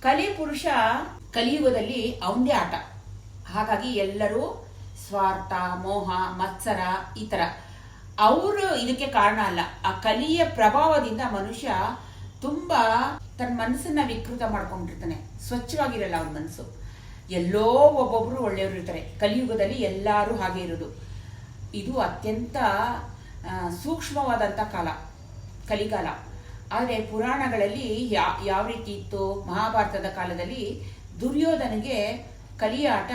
ಕಲಿ ಪುರುಷ ಕಲಿಯುಗದಲ್ಲಿ ಅವಂದೇ ಆಟ. ಹಾಗಾಗಿ ಎಲ್ಲರೂ ಸ್ವಾರ್ಥ, ಮೋಹ, ಮತ್ಸರ, ಈ ಥರ ಅವರು ಇದಕ್ಕೆ ಕಾರಣ ಅಲ್ಲ. ಆ ಕಲಿಯ ಪ್ರಭಾವದಿಂದ ಮನುಷ್ಯ ತುಂಬಾ ತನ್ನ ಮನಸ್ಸನ್ನ ವಿಕೃತ ಮಾಡ್ಕೊಂಡಿರ್ತಾನೆ. ಸ್ವಚ್ಛವಾಗಿರಲ್ಲ ಅವನ ಮನಸ್ಸು. ಎಲ್ಲೋ ಒಬ್ಬೊಬ್ರು ಒಳ್ಳೆಯವರು ಇರ್ತಾರೆ. ಕಲಿಯುಗದಲ್ಲಿ ಎಲ್ಲರೂ ಹಾಗೆ ಇರೋದು. ಇದು ಅತ್ಯಂತ ಸೂಕ್ಷ್ಮವಾದಂಥ ಕಾಲ ಕಲಿಕಾಲ ಆದರೆ ಪುರಾಣಗಳಲ್ಲಿ ಯಾವ ರೀತಿ ಇತ್ತು? ಮಹಾಭಾರತದ ಕಾಲದಲ್ಲಿ ದುರ್ಯೋಧನಿಗೆ ಕಲಿಯಾಟ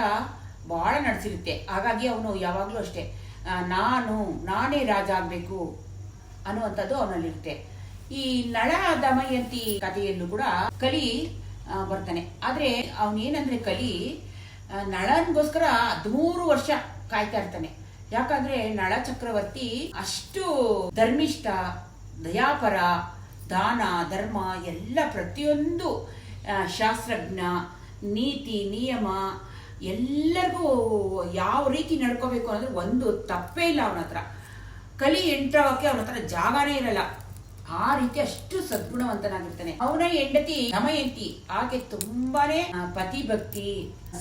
ಬಹಳ ನಡೆಸಿರುತ್ತೆ. ಹಾಗಾಗಿ ಅವನು ಯಾವಾಗಲೂ ಅಷ್ಟೇ ನಾನು, ನಾನೇ ರಾಜ ಆಗಬೇಕು ಅನ್ನುವಂಥದ್ದು ಅವನಲ್ಲಿರುತ್ತೆ. ಈ ನಳ ದಮಯಂತಿ ಕಥೆಯಲ್ಲೂ ಕೂಡ ಕಲಿ ಬರ್ತಾನೆ. ಆದರೆ ಅವನೇನಂದ್ರೆ ಕಲಿ ನಳನ್ಗೋಸ್ಕರ ಹದಿಮೂರು ವರ್ಷ ಕಾಯ್ತಾ ಇರ್ತಾನೆ. ಯಾಕಂದ್ರೆ ನಳ ಚಕ್ರವರ್ತಿ ಅಷ್ಟು ಧರ್ಮಿಷ್ಠ, ದಯಾಪರ ದಾನ, ಧರ್ಮ ಎಲ್ಲ ಪ್ರತಿಯೊಂದು ಶಾಸ್ತ್ರಜ್ಞ, ನೀತಿ, ನಿಯಮ ಎಲ್ಲರಿಗೂ ಯಾವ ರೀತಿ ನಡ್ಕೋಬೇಕು ಅಂದ್ರೆ ಒಂದು ತಪ್ಪೇ ಇಲ್ಲ ಅವನ ಹತ್ರ. ಕಲಿ ಎಂಟ್ರವಕ್ಕೆ ಅವನ ಹತ್ರ ಜಾಗನೇ ಇರಲ್ಲ. ಆ ರೀತಿ ಅಷ್ಟು ಸದ್ಗುಣವಂತನಾಗಿರ್ತಾನೆ. ಅವನ ಹೆಂಡತಿ ನಮಯಂತಿ ಆಕೆ ತುಂಬಾನೇ ಪತಿ ಭಕ್ತಿ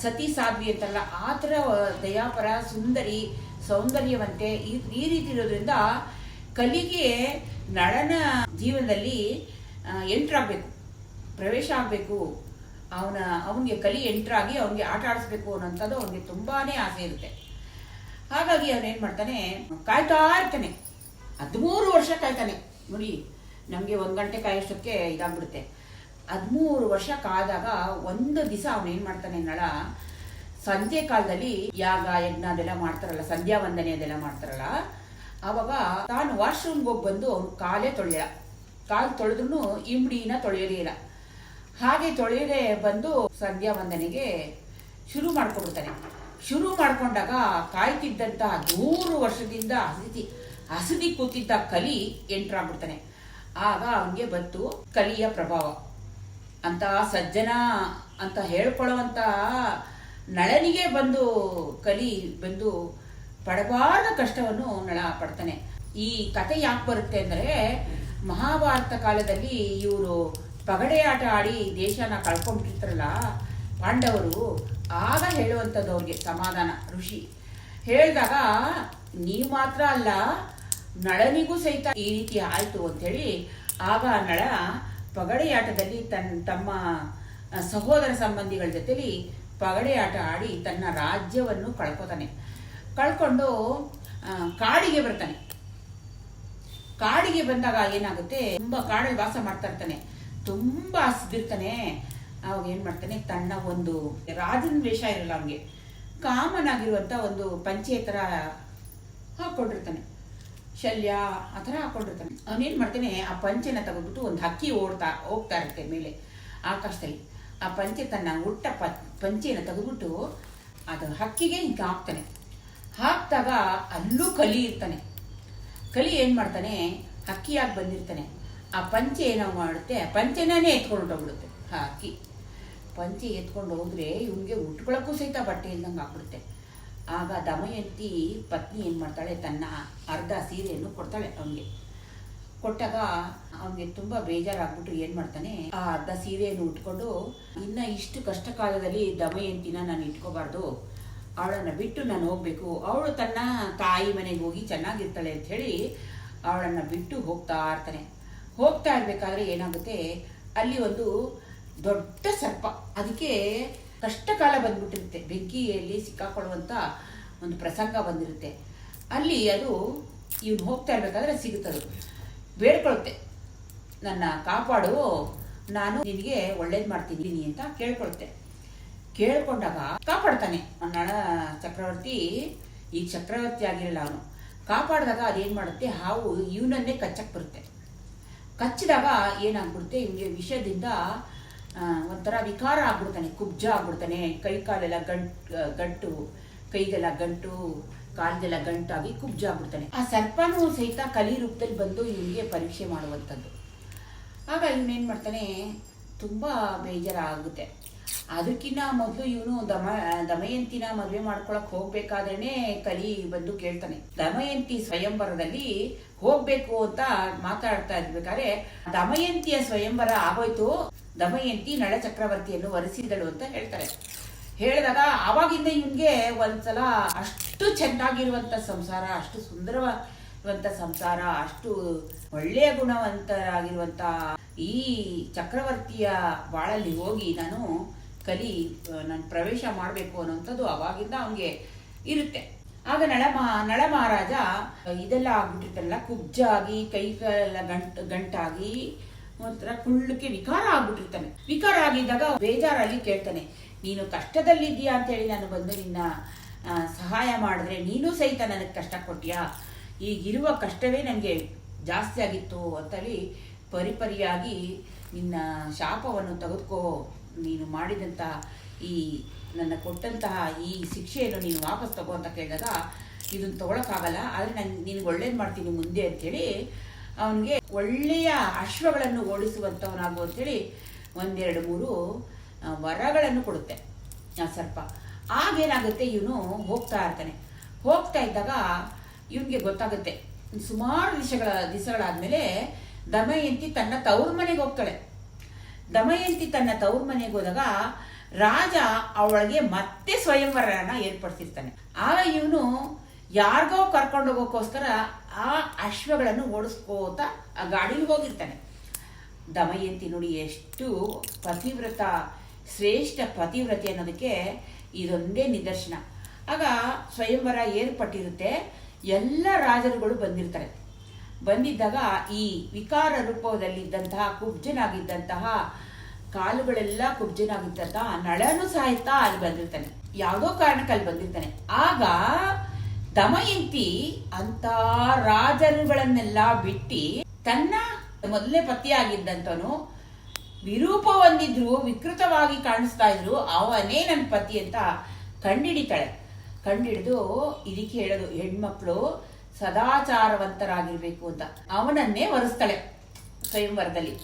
ಸತಿ ಸಾಧ್ವಿ ಅಂತಲ್ಲ. ಆ ಥರ ದಯಾಪರ, ಸುಂದರಿ, ಸೌಂದರ್ಯವಂತೆ ಈ ರೀತಿ ಇರೋದ್ರಿಂದ ಕಲಿಗೆ ನಳನ ಜೀವನದಲ್ಲಿ ಎಂಟ್ರಾಗಬೇಕು, ಪ್ರವೇಶ ಆಗಬೇಕು. ಅವನ, ಅವನಿಗೆ ಕಲಿ ಎಂಟ್ರಾಗಿ ಅವನಿಗೆ ಆಟ ಆಡಿಸ್ಬೇಕು ಅನ್ನೋಂಥದ್ದು ಅವನಿಗೆ ತುಂಬಾ ಆಸೆ ಇರುತ್ತೆ. ಹಾಗಾಗಿ ಅವನೇನ್ ಮಾಡ್ತಾನೆ, ಕಾಯ್ತಾ ಇರ್ತಾನೆ. ಹದಿಮೂರು ವರ್ಷ ಕಾಯ್ತಾನೆ. ನೋಡಿ, ನಮಗೆ ಒಂದು ಗಂಟೆ ಕಾಯೋಷ್ಟಕ್ಕೆ ಇದಾಗ್ಬಿಡುತ್ತೆ. ಹದಿಮೂರು ವರ್ಷ ಕಾದಾಗ ಒಂದು ದಿವಸ ಏನು ಮಾಡ್ತಾನೆ ನಳ, ಸಂಜೆ ಕಾಲದಲ್ಲಿ ಯಾಗ, ಯಜ್ಞ ಅದೆಲ್ಲ ಮಾಡ್ತಾರಲ್ಲ ಸಂಧ್ಯಾ ವಂದನೆ ಅದೆಲ್ಲ ಮಾಡ್ತಾರಲ್ಲ ಆವಾಗ ತಾನು ವಾಶ್ರೂಮ್ಗೆ ಹೋಗಿ ಬಂದು ಅವ್ನು ಕಾಲೇ ತೊಳೆಯಲ್ಲ. ಕಾಲು ತೊಳೆದ್ರು ಇಮ್ಡಿನ ತೊಳೆಯಲಿಲ್ಲ ಇಲ್ಲ. ಹಾಗೆ ತೊಳೆಯದೆ ಬಂದು ಸಂಧ್ಯಾ ವಂದನೆಗೆ ಶುರು ಮಾಡ್ಕೊಡ್ತಾನೆ. ಶುರು ಮಾಡ್ಕೊಂಡಾಗ ಕಾಯ್ತಿದ್ದಂಥ ನೂರು ವರ್ಷದಿಂದ ಹಸಿದಿ ಹಸಿದಿ ಕೂತಿದ್ದ ಕಲಿ ಎಂಟ್ರಾಗ್ಬಿಡ್ತಾನೆ ಆಗ ಅವನಿಗೆ ಬಂತು ಕಲಿಯ ಪ್ರಭಾವ. ಅಂತ ಸಜ್ಜನ ಅಂತ ಹೇಳ್ಕೊಳ್ಳುವಂತ ನಳನಿಗೆ ಬಂದು ಕಲಿ ಬಂದು ಪಡಬಾರದ ಕಷ್ಟವನ್ನು ನಳ ಪಡ್ತಾನೆ. ಈ ಕತೆ ಯಾಕೆ ಬರುತ್ತೆ ಅಂದ್ರೆ, ಮಹಾಭಾರತ ಕಾಲದಲ್ಲಿ ಇವರು ಪಗಡೆ ಆಟ ಆಡಿ ದೇಶನ ಕಳ್ಕೊಂಡ್ಬಿಟ್ಟಿರ್ತಾರಲ್ಲ, ಪಾಂಡವರು, ಆಗ ಹೇಳುವಂಥದ್ದು ಅವ್ರಿಗೆ ಸಮಾಧಾನ, ಋಷಿ. ಹೇಳಿದಾಗ, ನೀವು ಮಾತ್ರ ಅಲ್ಲ, ನಳನಿಗೂ ಸಹಿತ ಈ ರೀತಿ ಆಯ್ತು ಅಂತೇಳಿ ಆಗ ನಳ ಪಗಡೆಯಾಟದಲ್ಲಿ ತನ್ನ ತಮ್ಮ, ಸಹೋದರ ಸಂಬಂಧಿಗಳ ಜೊತೆಲಿ ಪಗಡೆ ಆಟ ಆಡಿ ತನ್ನ ರಾಜ್ಯವನ್ನು ಕಳ್ಕೊತಾನೆ. ಕಳ್ಕೊಂಡು ಕಾಡಿಗೆ ಬರ್ತಾನೆ. ಕಾಡಿಗೆ ಬಂದಾಗ ಏನಾಗುತ್ತೆ, ತುಂಬಾ ಕಾಡಲ್ಲಿ ವಾಸ ಮಾಡ್ತಾ ಇರ್ತಾನೆ. ತುಂಬಾ ಹಸಿದಿರ್ತಾನೆ. ಅವಾಗ ಏನ್ ಮಾಡ್ತಾನೆ, ತನ್ನ ಒಂದು ರಾಜನ ವೇಷ ಇರಲ್ಲ ಅವನಿಗೆ. ಕಾಮನ್ ಆಗಿರುವಂತ ಒಂದು ಪಂಚೆ ತರ ಹಾಕೊಂಡಿರ್ತಾನೆ ಶಲ್ಯ, ಆ ಥರ ಹಾಕೊಂಡಿರ್ತಾನೆ ಅವನೇನು ಮಾಡ್ತಾನೆ, ಆ ಪಂಚೆನ ತಗೊಂಡ್ಬಿಟ್ಟು ಒಂದು ಹಕ್ಕಿ ಓಡ್ತಾ, ಹೋಗ್ತಾ ಇರುತ್ತೆ ಮೇಲೆ, ಆಕಾಶದಲ್ಲಿ. ಆ ಪಂಚೆ ತನ್ನ ಹುಟ್ಟ ಪಂಚೆಯನ್ನು ಪಂಚೆನ ತೆಗೆದ್ಬಿಟ್ಟು, ಅದು ಹಕ್ಕಿಗೆ ಹಿಂಗೆ ಹಾಕ್ತಾನೆ. ಹಾಕ್ದಾಗ ಅಲ್ಲೂ ಕಲಿ ಇರ್ತಾನೆ. ಕಲಿ ಏನು ಮಾಡ್ತಾನೆ? ಹಕ್ಕಿಯಾಗಿ ಬಂದಿರ್ತಾನೆ. ಆ ಪಂಚೆ ಏನೋ ಮಾಡುತ್ತೆ? ಆ ಪಂಚೆನೇ ಎತ್ಕೊಂಡು ಹೋಗ್ಬಿಡುತ್ತೆ ಹಾಕಿ ಪಂಚೆ ಎತ್ಕೊಂಡು ಹೋದ್ರೆ ಇವನಿಗೆ ಉಟ್ಕೊಳ್ಳೋಕ್ಕೂ ಸಹಿತ ಬಟ್ಟೆ ಇಲ್ದಂಗೆ ಆಗ್ಬಿಡುತ್ತೆ. ಆಗ ದಮಯಂತಿ ಪತ್ನಿ ಏನು ಮಾಡ್ತಾಳೆ? ತನ್ನ ಅರ್ಧ ಸೀರೆಯನ್ನು ಕೊಡ್ತಾಳೆ ಅವನಿಗೆ. ಕೊಟ್ಟಾಗ ಅವನಿಗೆ ತುಂಬಾ ಬೇಜಾರಾಗ್ಬಿಟ್ಟು ಏನು ಮಾಡ್ತಾನೆ? ಆ ಅರ್ಧ ಸೀರೆಯನ್ನು ಉಟ್ಕೊಂಡು, ಇನ್ನ ಇಷ್ಟು ಕಷ್ಟ ಕಾಲದಲ್ಲಿ ದಮಯಂತಿನ ನಾನು ಇಟ್ಕೋಬಾರ್ದು. ಅವಳನ್ನ ಬಿಟ್ಟು ನಾನು ಹೋಗ್ಬೇಕು. ಅವಳು ತನ್ನ ತಾಯಿ ಮನೆಗೆ ಹೋಗಿ ಚೆನ್ನಾಗಿರ್ತಾಳೆ ಅಂತ ಹೇಳಿ ಅವಳನ್ನ ಬಿಟ್ಟು ಹೋಗ್ತಾ ಇರ್ತಾನೆ. ಹೋಗ್ತಾ ಇರ್ಬೇಕಾದ್ರೆ ಏನಾಗುತ್ತೆ? ಅಲ್ಲಿ ಒಂದು ದೊಡ್ಡ ಸರ್ಪ. ಅದಕ್ಕೆ ಕಷ್ಟಕಾಲ ಬಂದ್ಬಿಟ್ಟಿರುತ್ತೆ. ಬೆಂಕಿಯಲ್ಲಿ ಸಿಕ್ಕಾಕೊಳ್ಳುವಂಥ ಒಂದು ಪ್ರಸಂಗ ಬಂದಿರುತ್ತೆ. ಅಲ್ಲಿ ಅದು ಇವ್ನು ಹೋಗ್ತಾ ಇರ್ಬೇಕಾದ್ರೆ ಸಿಗುತ್ತದು ಬೇಡ್ಕೊಳುತ್ತೆ. ನನ್ನ ಕಾಪಾಡು. ನಾನು ನಿನಗೆ ಒಳ್ಳೇದು ಮಾಡ್ತೀನಿ ಅಂತ ಕೇಳ್ಕೊಳುತ್ತೆ. ಕೇಳ್ಕೊಂಡಾಗ ಕಾಪಾಡ್ತಾನೆ. ನಳ ಚಕ್ರವರ್ತಿ, ಈ ಚಕ್ರವರ್ತಿ ಆಗಿರಲ್ಲ ಅವನು. ಕಾಪಾಡಿದಾಗ ಅದೇನ್ ಮಾಡುತ್ತೆ? ಹಾವು ಇವನನ್ನೇ ಕಚ್ಚಕ್ಕೆ ಬರುತ್ತೆ. ಕಚ್ಚಿದಾಗ ಏನಾಗ್ಬಿಡುತ್ತೆ? ಇವನಿಗೆ ವಿಷದಿಂದ ಒಂಥರ ವಿಕಾರ ಆಗ್ಬಿಡ್ತಾನೆ. ಕುಬ್ಜ ಆಗ್ಬಿಡ್ತಾನೆ. ಕೈ ಕಾಲೆಲ್ಲ ಗಂಟ್ ಗಂಟು, ಕೈಗೆಲ್ಲ ಗಂಟು ಕಾಲ್ದೆಲ್ಲ ಗಂಟಾಗಿ ಕುಬ್ಜ ಆಗ್ಬಿಡ್ತಾನೆ. ಆ ಸರ್ಪನೂ ಸಹಿತ ಕಲಿ ರೂಪದಲ್ಲಿ ಬಂದು ಇವನಿಗೆ ಪರೀಕ್ಷೆ ಮಾಡುವಂಥದ್ದು. ಆಗ ಇವನೇನ್ ಮಾಡ್ತಾನೆ? ತುಂಬಾ ಬೇಜಾರಾಗುತ್ತೆ. ಅದಕ್ಕಿಂತ ಮೊದಲು ಇವನು ದಮ, ದಮಯಂತಿನ ಮದುವೆ ಮಾಡ್ಕೊಳಕ್ ಹೋಗ್ಬೇಕಾದ್ರೇನೆ ಕಲಿ ಬಂದು ಕೇಳ್ತಾನೆ. ದಮಯಂತಿ ಸ್ವಯಂವರದಲ್ಲಿ ಹೋಗ್ಬೇಕು ಅಂತ ಮಾತಾಡ್ತಾ ಇರ್ಬೇಕಾದ್ರೆ, ದಮಯಂತಿಯ ಸ್ವಯಂವರ ಆಗೋಯ್ತು, ದಮಯಂತಿ ನಳ ಚಕ್ರವರ್ತಿಯನ್ನು ವರಿಸಿದಳು ಅಂತ ಹೇಳ್ತಾರೆ. ಹೇಳಿದಾಗ ಆವಾಗಿಂದ ಇವನ್ಗೆ ಒಂದ್ಸಲ ಅಷ್ಟು ಚೆನ್ನಾಗಿರುವಂತ ಸಂಸಾರ, ಅಷ್ಟು ಸುಂದರವಾದಂತ ಸಂಸಾರ, ಅಷ್ಟು ಒಳ್ಳೆಯ ಗುಣವಂತರಾಗಿರುವಂತ ಈ ಚಕ್ರವರ್ತಿಯ ಬಾಳಲ್ಲಿ ಹೋಗಿ ನಾನು ಕಲಿ ನಾನು ಪ್ರವೇಶ ಮಾಡಬೇಕು ಅನ್ನೋಂಥದ್ದು ಅವಾಗಿಂದ ಅವನಿಗೆ ಇರುತ್ತೆ. ಆಗ ನಳ ನಳ ಮಹಾರಾಜ ಇದೆಲ್ಲ ಆಗ್ಬಿಟ್ಟಿರ್ತಲ್ಲ ಕುಬ್ಜಾಗಿ ಕೈ ಗಂಟ್, ಗಂಟಾಗಿ, ಒಂಥರ ಕುಳ್ಳಕ್ಕೆ ವಿಕಾರ ಆಗ್ಬಿಟ್ಟಿರ್ತಾನೆ. ವಿಕಾರ ಆಗಿದ್ದಾಗ ಬೇಜಾರಲ್ಲಿ ಕೇಳ್ತಾನೆ, ನೀನು ಕಷ್ಟದಲ್ಲಿದ್ದೀಯಾ ಅಂತೇಳಿ ನಾನು ಬಂದು ನಿನ್ನ ಸಹಾಯ ಮಾಡಿದ್ರೆ ನೀನು ಸಹಿತ ನನಗೆ ಕಷ್ಟ ಕೊಟ್ಟಿಯಾ? ಈಗಿರುವ ಕಷ್ಟವೇ ನನಗೆ ಜಾಸ್ತಿ ಆಗಿತ್ತು ಅಂತೇಳಿ ಪರಿಪರಿಯಾಗಿ ನಿನ್ನ ಶಾಪವನ್ನು ತೆಗೆದುಕೋ ನೀನು ಮಾಡಿದಂತಹ ಈ ನನ್ನ ಕೊಟ್ಟಂತಹ ಈ ಶಿಕ್ಷೆಯನ್ನು ನೀನು ವಾಪಸ್ ತಗೋ ಅಂತ ಕೇಳಿದಾಗ, ಇದನ್ನ ತಗೊಳಕ್ಕಾಗಲ್ಲ, ಆದರೆ ನಾನು, ನಿನಗೆ ಒಳ್ಳೇದು ಮಾಡ್ತೀನಿ ಮುಂದೆ ಅಂತೇಳಿ ಅವನಿಗೆ ಒಳ್ಳೆಯ ಅಶ್ವಗಳನ್ನು ಓಡಿಸುವಂಥವನಾಗು ಅಂತೇಳಿ ಒಂದೆರಡು ಮೂರು ವರಗಳನ್ನು ಕೊಡುತ್ತೆ ಆ ಸರ್ಪ. ಆಗೇನಾಗುತ್ತೆ, ಇವನು ಹೋಗ್ತಾ ಇರ್ತಾನೆ. ಹೋಗ್ತಾ ಇದ್ದಾಗ ಇವನಿಗೆ ಗೊತ್ತಾಗುತ್ತೆ. ಸುಮಾರು ದಿವಸಗಳ ದಿವಸಗಳಾದ್ಮೇಲೆ ದಮಯಂತಿ ತನ್ನ ತವರು ಮನೆಗೆ ಹೋಗ್ತಾಳೆ. ದಮಯಂತಿ ತನ್ನ ತವರು ಮನೆಗೆ ಹೋದಾಗ ರಾಜ ಅವಳಿಗೆ ಮತ್ತೆ ಸ್ವಯಂವರನ ಏರ್ಪಡಿಸಿರ್ತಾನೆ. ಆಗ ಇವನು ಯಾರಿಗೋ ಕರ್ಕೊಂಡು ಹೋಗೋಕ್ಕೋಸ್ಕರ ಆ ಅಶ್ವಗಳನ್ನು ಓಡಿಸ್ಕೋತ ಆ ಗಾಡಿಲಿ ಹೋಗಿರ್ತಾನೆ. ದಮಯಂತಿ ನೋಡಿ ಎಷ್ಟು ಪತಿವ್ರತ, ಶ್ರೇಷ್ಠ ಪತಿವ್ರತೆ ಅನ್ನೋದಕ್ಕೆ ಇದೊಂದೇ ನಿದರ್ಶನ. ಆಗ ಸ್ವಯಂವರ ಏರ್ಪಟ್ಟಿರುತ್ತೆ, ಎಲ್ಲ ರಾಜರುಗಳು ಬಂದಿರ್ತಾರೆ. ಬಂದಿದ್ದಾಗ ಈ ವಿಕಾರ ರೂಪದಲ್ಲಿದ್ದಂತಹ ಕುಬ್ಜನಾಗಿದ್ದಂತಹ ಕಾಲುಗಳೆಲ್ಲ ಕುಬ್ಜನಾಗಿದ್ದಂತಹ ನಳನು ಸಹಿತ ಅಲ್ಲಿ ಬಂದಿರ್ತಾನೆ. ಯಾವುದೋ ಕಾರಣಕ್ಕೆ ಅಲ್ಲಿ ಬಂದಿರ್ತಾನೆ. ಆಗ ದಮಯಂತಿ ಅಂತ ರಾಜರುಗಳನ್ನೆಲ್ಲ ಬಿಟ್ಟಿ ತನ್ನ ಮೊದಲೇ ಪತಿಯಾಗಿದ್ದಂತವನು ವಿರೂಪ ಹೊಂದಿದ್ರು, ವಿಕೃತವಾಗಿ ಕಾಣಿಸ್ತಾ ಇದ್ರು, ಅವನೇ ನನ್ನ ಪತಿ ಅಂತ ಕಂಡಿಡಿತಾಳೆ. ಕಂಡಿಡಿದು ಇದಕ್ಕೆ ಹೇಳೋದು, ಹೆಣ್ಮಕ್ಳು ಸದಾಚಾರವಂತರಾಗಿರ್ಬೇಕು ಅಂತ ಅವನನ್ನೇ ವರಿಸ್ತಾಳೆ ಸ್ವಯಂವರದಲ್ಲಿ.